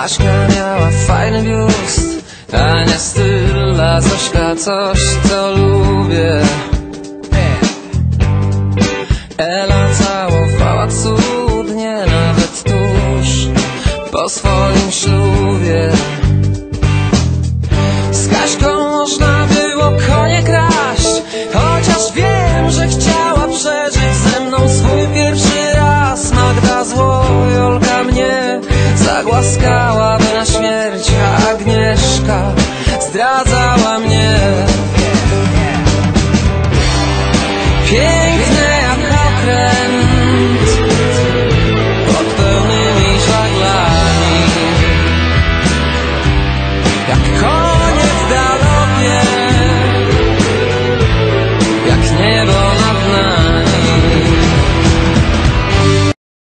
Blaszka miała fajny biust A nie styl, coś, co lubię. Ela całowała cudnie Nawet tuż po swoim ślubie. Z Kaśką można było konie kraść Chociaż wiem, że chciała przeżyć ze mną swój pierwszy raz. Magda zło, Głaskałaby na śmierć a Agnieszka Zdradzała mnie. Piękne